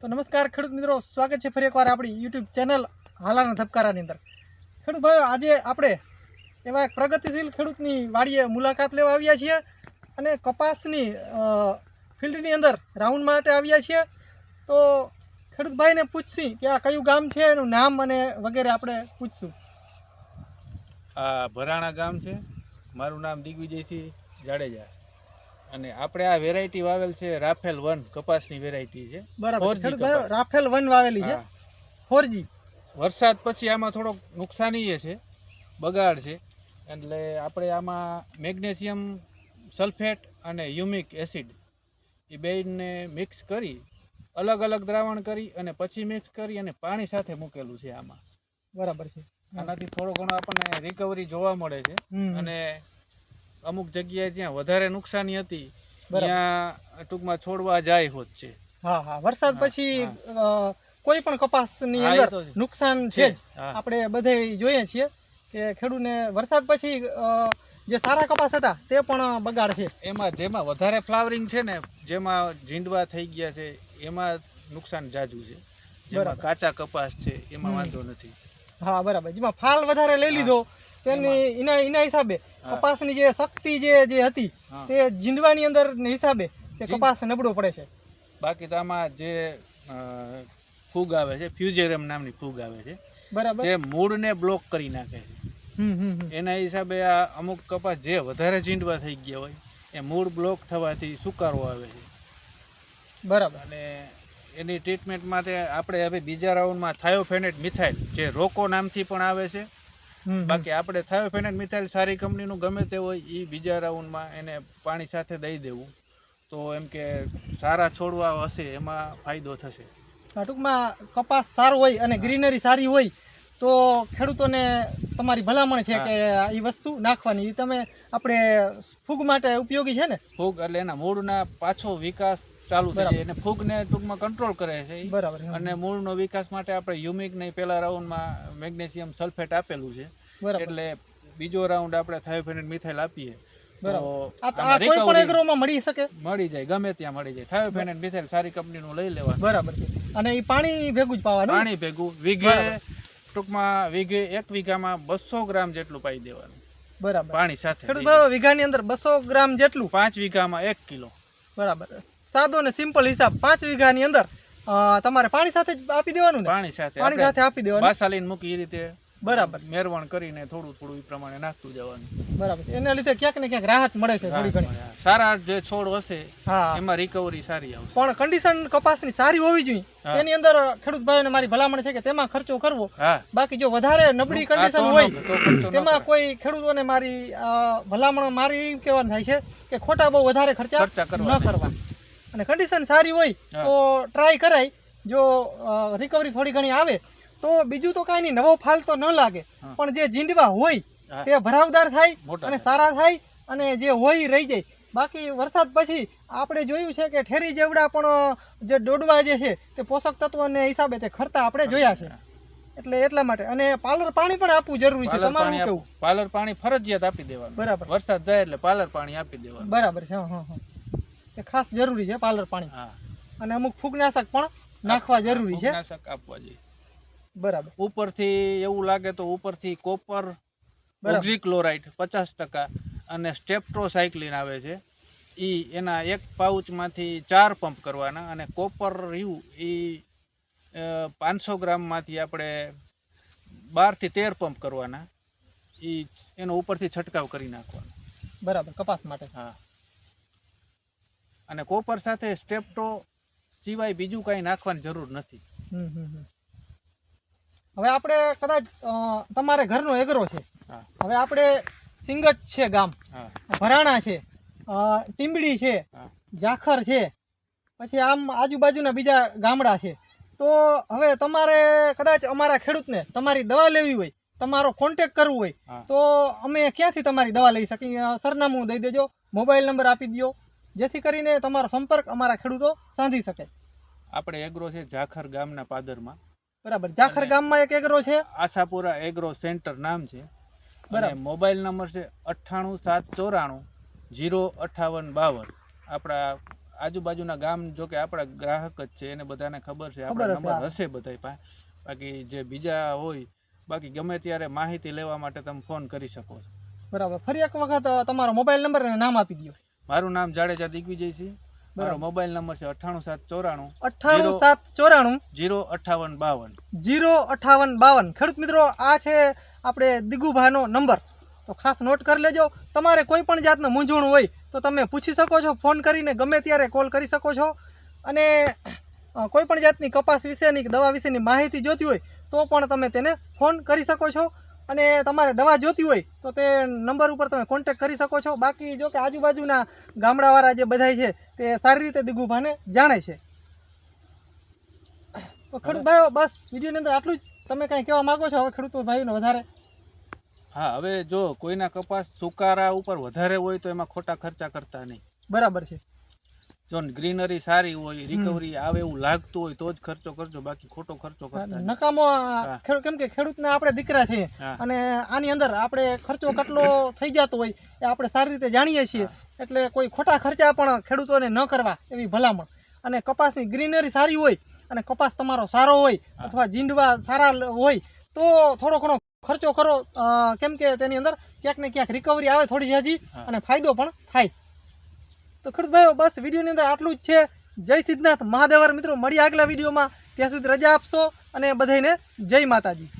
તો નમસ્કાર ખેડૂત મિત્રો, સ્વાગત છે ફરી એકવાર આપણી યુટ્યુબ ચેનલ હાલાના ધબકારાની અંદર. ખેડૂત ભાઈઓ, આજે આપણે એવા એક પ્રગતિશીલ ખેડૂતની વાડીએ મુલાકાત લેવા આવ્યા છીએ અને કપાસની ફિલ્ડની અંદર રાઉન્ડ માટે આવ્યા છીએ. તો ખેડૂત ભાઈને પૂછશી કે આ કયું ગામ છે, એનું નામ અને વગેરે આપણે પૂછશું. આ ભરાણા ગામ છે. મારું નામ દિગ્વિજયસિંહ જાડેજા. અને આપણે આ વેરાયટી વાવેલ છે રાફેલ વન કપાસની વેરાયટી છે. બરાબર. 4G ખેડૂત ભાઈઓ કપાસ. રાફેલ વન વાવેલી છે. ફોરજી વરસાદ પછી આમાં થોડોક નુકસાની છે બગાડ છે. એટલે આપણે આમાં મેગ્નેશિયમ સલ્ફેટ અને યુમિક એસિડ એ બેયને મિક્સ કરી અલગ અલગ દ્રાવણ કરી અને પછી મિક્સ કરી અને પાણી સાથે મૂકેલું છે આમાં. બરાબર છે. આનાથી થોડો ઘણો આપણને રિકવરી જોવા મળે છે. અને અમુક જગ્યાએ જ્યાં વધારે નુકસાની હતી ત્યાં ટૂંકમાં છોડવા જાય હોત છે. હા હા. વરસાદ પછી કોઈ પણ કપાસની અંદર નુકસાન છે જ. આપણે બધે જોઈએ છીએ કે ખેડૂતને વરસાદ પછી જે સારા કપાસ હતા તે પણ બગાડ છે. એમાં જેમાં વધારે ફ્લાવરિંગ છે ને જેમાં ઝીંડવા થઈ ગયા છે એમાં નુકસાન જાજુ છે. જેમાં કાચા કપાસ છે એમાં વાંધો નથી. હા બરાબર. જેમાં ફાલ વધારે લઈ લીધો તેની એના એના હિસાબે કપાસની જે શક્તિ જે જે હતી તે જીંડવાની અંદર હિસાબે તે કપાસ નબળો પડે છે. બાકી તો આમાં જે ફૂગ આવે છે ફ્યુજેરમ નામની ફૂગ આવે છે બરાબર. જે મૂળને બ્લોક કરી નાખે છે. એના હિસાબે આ અમુક કપાસ જે વધારે ઝીંડવા થઈ ગયા હોય એ મૂળ બ્લોક થવાથી સુકારો આવે છે. બરાબર. અને એની ટ્રીટમેન્ટ માટે આપણે હવે બીજા રાઉન્ડમાં થાયોફેનેટ મિથાઇલ જે રોકો નામથી પણ આવે છે. બાકી આપણે થાયોફેનેટ મિથાઇલ સારી કંપનીનું ગમે તે હોય એ બીજા રાઉન્ડમાં એને પાણી સાથે દઈ દેવું. તો એમ કે સારા છોડવા હશે એમાં ફાયદો થશે. ટૂંકમાં કપાસ સારો હોય અને ગ્રીનરી સારી હોય તો ખેડૂતોને તમારી ભલામણ છે. કે એ વસ્તુ નાખવાની. એ તમે આપણે ફૂગ માટે ઉપયોગી છે ને? ફૂગ એટલે એના મૂળના પાછો વિકાસ ચાલુ થઈ જાય. એને ફૂગને ટૂંકમાં કંટ્રોલ કરે છે. બરાબર. અને મૂળનો વિકાસ માટે આપણે યુમિક નહીં પહેલા રાઉન્ડમાં મેગ્નેશિયમ સલ્ફેટ આપેલું છે. એટલે બીજો રાઉન્ડ આપણે થાયોફેનેટ મિથાઇલ આપીએ. મળી શકે? મળી જાય ગમે ત્યાં મળી જાય. સારી કંપનીનું લઈ લેવાનું. બરાબર અને એ પાણી ભેગું જ પાવાનું? પાણી ભેગું. વીઘે ટૂંકમાં વીઘે એક વીઘામાં બસો ગ્રામ જેટલું પાઈ દેવાનું. બરાબર. પાણી સાથે ખેડૂત વીઘાની અંદર બસો ગ્રામ જેટલું? પાંચ વીઘામાં એક કિલો. બરાબર. સાદો ને સિમ્પલ હિસાબ પાંચ વીઘાની અંદર તમારે પાણી સાથે જ આપી દેવાનું પાણી સાથે પાણી સાથે આપી દેવાનું. બાસાલીન મૂકી એ રીતે બરાબર. મેરવણ કરીને થોડું થોડું એ પ્રમાણે નાખતું જવાનું. બરાબર. એના લીધે ક્યાંક ને ક્યાંક રાહત મળે છે થોડી ઘણી. સારા જે છોડ હશે હા. એમાં રિકવરી સારી આવશે. પણ કન્ડિશન કપાસની સારી હોવી જોઈએ. એની અંદર ખેડૂત ભાઈઓને મારી ભલામણ છે કે તેમાં ખર્ચો કરવો. બાકી જો વધારે નબળી કન્ડિશન હોય તેમાં કોઈ ખેડૂતોને મારી ભલામણ મારી એમ કહેવાનું થાય છે કે ખોટા બહુ વધારે ખર્ચા ખર્ચા ન કરવા અને કન્ડિશન સારી હોય તો ટ્રાય કરાય. જો રિકવરી થોડી ઘણી આવે તો બીજું તો કાંઈ નહીં નવો ફાલ તો ન લાગે. પણ જે જીંડવા હોય તે ભરાવદાર થાય અને સારા થાય અને જે હોય રહી જાય. બાકી વરસાદ પછી આપણે જોયું છે કે ઠેરી જેવડા પણ જે ડોડવા જે છે તે પોષક તત્વોને હિસાબે તે ખરતા આપણે જોયા છે. એટલે એટલા માટે. અને પાલર પાણી પણ આપવું જરૂરી છે. તમારું કેવું? પાલર પાણી ફરજિયાત આપી દેવાનું. બરાબર. વરસાદ જાય એટલે પાલર પાણી આપી દેવાનું. બરાબર છે હા હા હા. તે ખાસ જરૂરી છે પાલર પાણી. અને અમુક ફૂગનાશક પણ નાખવા જરૂરી છે. નાશક આપવા જોઈએ. બરાબર. ઉપરથી એવું લાગે તો ઉપરથી કોપર. ઓક્ઝીક્લોરાઇડ પચાસ ટકા અને સ્ટેપ્ટ્રોસાયક્લિન આવે છે. એ એના એક પાઉચમાંથી ચાર પંપ કરવાના અને કોપર રહ્યું એ પાંચસો ગ્રામમાંથી આપણે બારથી તેર પંપ કરવાના. એ એનો ઉપરથી છંટકાવ કરી નાખવાનો. બરાબર કપાસ માટે. હા. અને કોપર સાથે સ્ટેપ્ટો સિવાય બીજું કાંઈ નાખવાની જરૂર નથી. હમ હમ. હવે આપણે કદાચ તમારે ઘરનો એગરો છે. હવે આપણે સિંગજ છે ગામ. ભરાણા છે ટીંબડી છે જાખર છે પછી આમ આજુબાજુના બીજા ગામડા છે. તો હવે તમારે કદાચ અમારા ખેડૂતને તમારી દવા લેવી હોય તમારો કોન્ટેક કરવો હોય તો અમે ક્યાંથી તમારી દવા લઈ શકીએ? સરનામું દઈ દેજો મોબાઈલ નંબર આપી દો જેથી કરીને તમારો સંપર્ક અમારા ખેડૂતો સાંધી શકે. આપણે એગ્રો છે ઝાખર ગામના પાદરમાં. બરાબર. જાખર ગામમાં એક એગ્રો છે? આશાપુરા એગ્રો સેન્ટર નામ છે. બરાબર. મોબાઈલ નંબર છે અઠ્ઠાણું સાત ચોરાણું જીરો અઠ્ઠાવન બાવન. આપણા આજુબાજુના ગામ જો કે આપણા ગ્રાહક જ છે એને બધાને ખબર છે. આપણા નંબર હશે બધાય પાસે બાકી જે બીજા હોય બાકી ગમે ત્યારે માહિતી લેવા માટે તમે ફોન કરી શકો છો. બરાબર. ફરી એક વખત તમારો મોબાઈલ નંબર અને નામ આપી દો મારું નામ જાડેજા દિગ્વિજયસિંહ. મારો મોબાઈલ નંબર છે અઠ્ઠાણું સાત ચોરાણું અઠ્ઠાણું સાત ચોરાણું. જીરો અઠ્ઠાવન બાવન. જીરો અઠાવન બાવન. ખેડૂત મિત્રો આ છે આપણે દિગુભાનો નંબર. તો ખાસ નોટ કરી લેજો. તમારે કોઈ પણ જાતનું મૂંઝવણ હોય તો તમે પૂછી શકો છો ફોન કરીને ગમે ત્યારે કોલ કરી શકો છો. અને કોઈ પણ જાતની કપાસ વિશેની દવા વિશેની માહિતી જોતી હોય તો પણ તમે તેને ફોન કરી શકો છો. અને તમારે દવા જોતી હોય તો તે નંબર ઉપર તમે કોન્ટેક કરી શકો છો. બાકી જો કે આજુબાજુના ગામડાવાળા જે બધાય છે તે સારી રીતે દિગુભાને જાણે છે. તો ખેડૂત ભાઈઓ બસ વિડીયોની અંદર આટલું જ. તમે કાંઈ કહેવા માંગો છો? હવે ખેડૂતો ભાઈઓને વધારે. હા હવે જો કોઈના કપાસ સુકારા ઉપર વધારે હોય તો એમાં ખોટા ખર્ચા કરતા નહીં. બરાબર છે. જો ગ્રીનરી સારી હોય રિકવરી આવે એવું લાગતું હોય તો જ ખર્ચો કરજો બાકી ખોટો ખર્ચો કરતા નકામો ખેડૂત કેમ કે ખેડૂતના આપણે દીકરા છે અને આની અંદર આપણે ખર્ચો કેટલો થઈ જતો હોય એ આપણે સારી રીતે જાણીએ છીએ. એટલે કોઈ ખોટા ખર્ચા પણ ખેડૂતોને ન કરવા એવી ભલામણ. અને કપાસની ગ્રીનરી સારી હોય અને કપાસ તમારો સારો હોય અથવા જીંડવા સારા હોય તો થોડો ઘણો ખર્ચો કરો. કેમ કે તેની અંદર ક્યાંક ને ક્યાંક રિકવરી આવે થોડી હજી અને ફાયદો પણ થાય. તો ખેડૂત ભાઈઓ બસ વિડીયોની અંદર આટલું જ છે. જય સિદ્ધનાથ મહાદેવર મિત્રો, મળીએ આગલા વિડીયોમાં. ત્યાં સુધી રજા આપશો અને બધાને જય માતાજી.